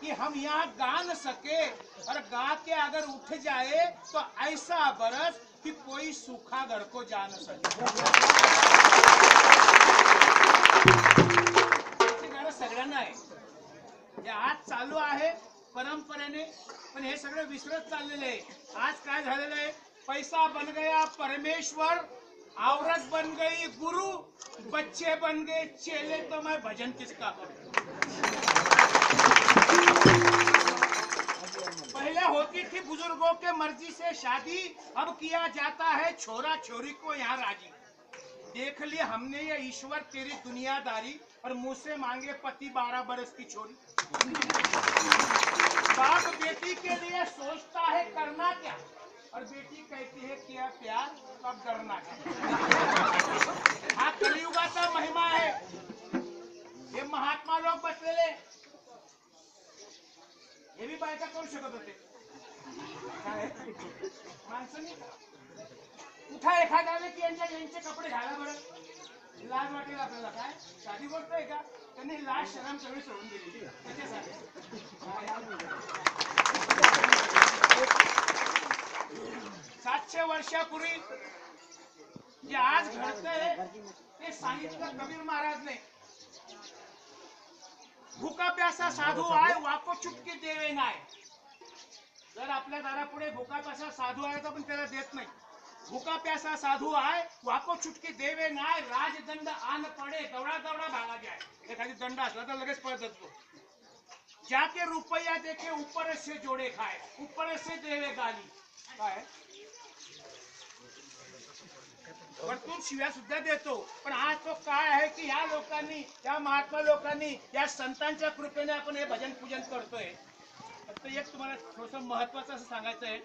कि हम यहाँ गा न सके और गा के अगर उठ जाए तो ऐसा बरस कि कोई सूखा घर को जा न सके। गाणं सगळ्यांना आहे. हे आज चालू आहे परंपरेने पण हे सगळं विसरत चाललेलं आहे. आज काय झालेलं आहे? पैसा बन गया परमेश्वर औरत बन गई गुरु बच्चे बन गए चेले तो मैं भजन किसका करूं? पहले होती थी, बुज़ुर्गों के मर्ज़ी से शादी अब किया जाता है। छोरा छोरी को यहाँ राज़ी। देख लिया हमने ये ईश्वर तेरी दुनियादारी और मुझसे मांगे पति बारह बरस की छोरी। बाप बेटी के लिए सोचता है, करना क्या? और बेटी कहती है किया प्यार तब डरना क्या? हा कलियुगाचा महिमा आहे हे। बायका करू शकत होते. काय? माणसं नाही का? उठा की यांच्या यांचे कपडे घाला बरं. लाज वाटेल आपल्याला काय? साधी गोष्ट आहे का? त्यांनी लाज शरम सगळी सोडून दिली. त्याच्यासाठी. सातशे वर्षापूर्वी जे आज घडतंय ते सांगितलं कबीर महाराजने भुका प्यासा साधू आहे वाको चुटकी देवे नाही. जर आपल्या दारापुढे भुका प्यासा साधू आहे तर पण त्याला देत नाही. भुका प्यासा साधू आहे वाको चुटकी देवे नाही राजदंड आन पडे दवडा दवडा भागा जाय एखादी दंड असला तर लगेच पळत असतो जाके रुपया देखे ऊपर से जोडे खाय ऊपर से देवे गाली. काय? वरतून शिव्या सुद्धा देतो पण आज तो की या लोकांनी या महात्मा लोकांनी या संतांच्या कृपेने आपण हे भजन पूजन करतोय. फक्त एक तुम्हाला थोडस महत्वाचं असं सांगायचं आहे.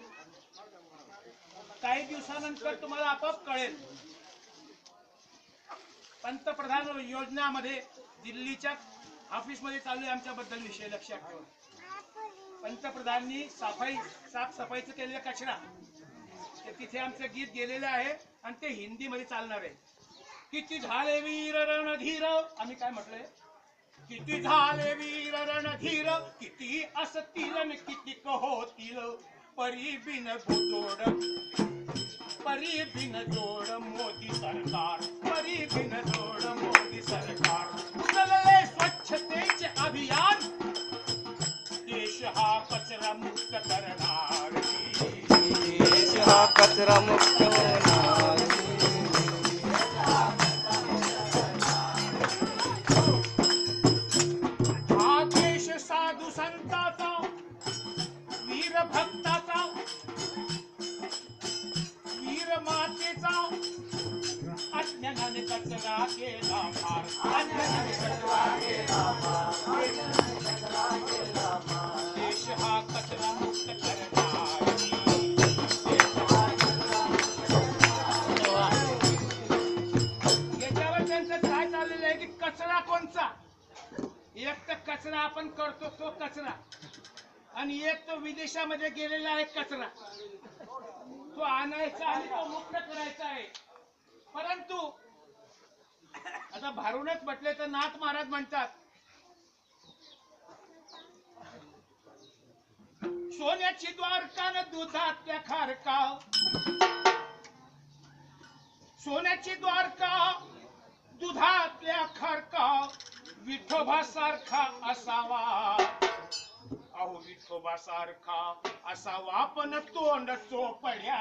काही दिवसानंतर तुम्हाला आपोआप कळेल. पंतप्रधान योजनामध्ये दिल्लीच्या ऑफिसमध्ये चालू आहे आमच्याबद्दल विषय लक्षात ठेवा. पंतप्रधानांनी सफाई साफसफाईचं केलेला कचरा. ते तिथे आमचं गीत गेलेलं आहे आणि ते हिंदीमध्ये चालणार आहे. किती झाले वीर रणधीर? आम्ही काय म्हटलंय? किती झाले वीर रणधीर? किती असतील आणि किती होतील? परी बिन जोड परी बिन जोड मोदी सरकार. परी बिन जोड मोदी सरकार. उचलले स्वच्छतेचे अभियान. देश हा कचरा मुक्त करणार. देश हा कचरा मुक्त आणि एक तो विदेशामध्ये गेलेला आहे कचरा. तो आणायचा आणि तो मुक्त करायचा आहे. परंतु आता भारूनच म्हटले तर नाथ महाराज म्हणतात सोन्याची द्वारका न दुधातल्या खारका सोन्याची द्वारका दुधातल्या खारका विठोबा सारखा असावा. अहो विठोबा सारखा असावा पण तोंड चोपड्या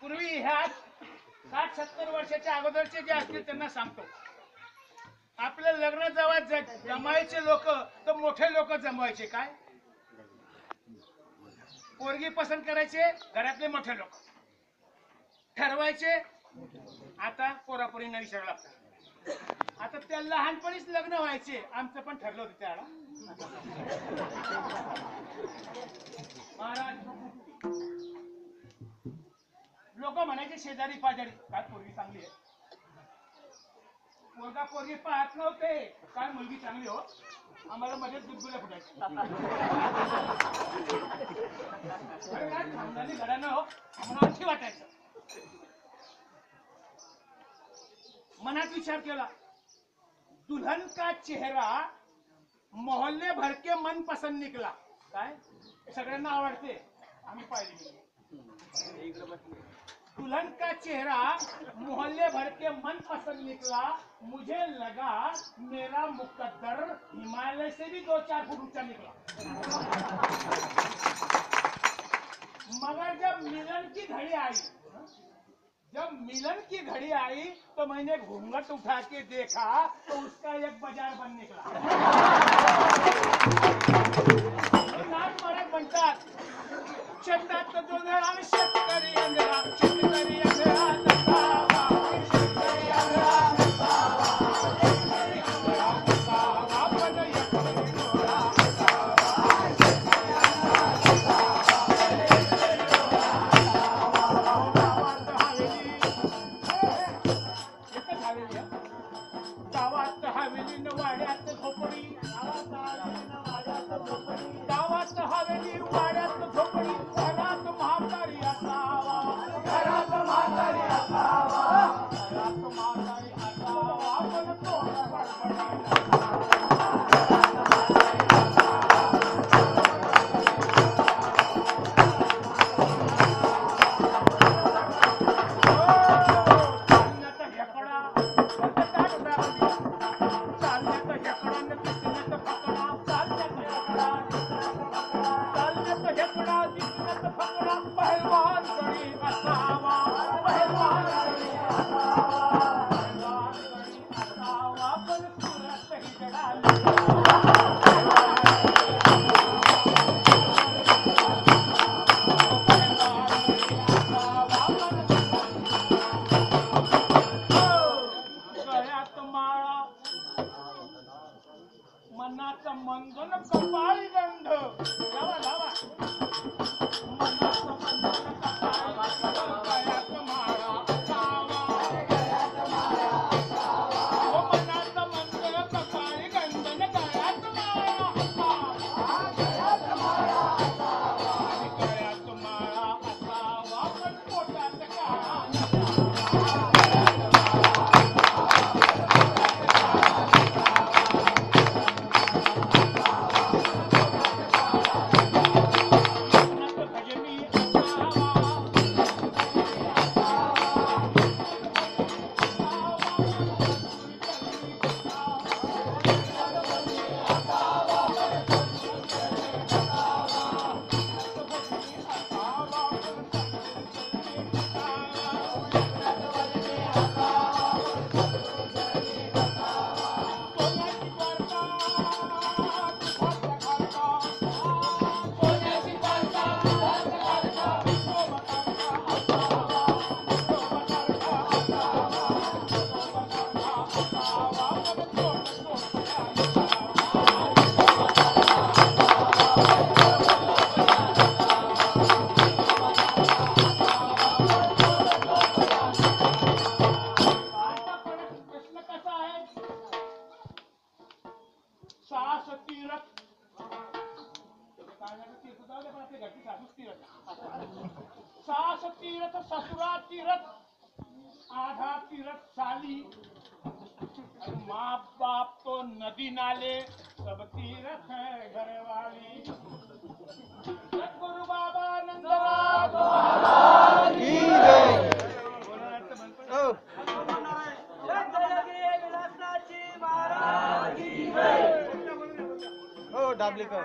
पूर्वी ह्या साठ सत्तर वर्षाच्या अगोदरचे जे असतील त्यांना सांगतो. आपलं लग्न जेव्हा जमायचे लोक तर मोठे लोक जमवायचे. काय? पोरगी पसंत करायचे घरातले मोठे लोक. ठरवायचे आता पोरापोरींना विचारावं लागतं. आता त्या लहानपणीच लग्न व्हायचे. आमचं पण ठरलं होतं त्याला महाराज. लोक म्हणायचे शेजारी पाजारी काय पोरगी चांगली आहे? पोरगा पोरगी पाहत नव्हते. काय मुलगी चांगली हो? आम्हाला मध्ये दुधगुल्या फुटायची घडानं हो. आम्हाला वाटायचं. मनात विचार केला. दुल्हन का चेहरा मोहल्ले भरके मन पसंद निकला काय? सगळ्यांना आवडते? आम्ही पाहिली. दुल्हन का चेहरा मोहल्ले भर के मन पसंद निकला। मुझे लगा मेरा मुकद्दर हिमालय से भी दो चार फुट ऊँचा निकला। मगर जब मिलन की घड़ी आई, जब मिलन की घड़ी आई तो मैंने घूंघट उठा के देखा तो उसका एक बाज़ार बन निकला। म्हणतात शेतात जो शेतकरी अंधळा शेतकरी अंधळा नसावा. शेतकरी अंधळा नसावा. शेतकरी अंधळा नसावा. पण एकरी डोळा गावात हवेली. एकच हवेली. गावात हवेली वाड्यात झोपडी. गावात सास तीरथ ससुरा तीरथ आधा तीरथ साली माँ बाप तो नदी नाले सब तीरथ है घरवाली सतगुरु बाबा. हो. हो डाबलेकर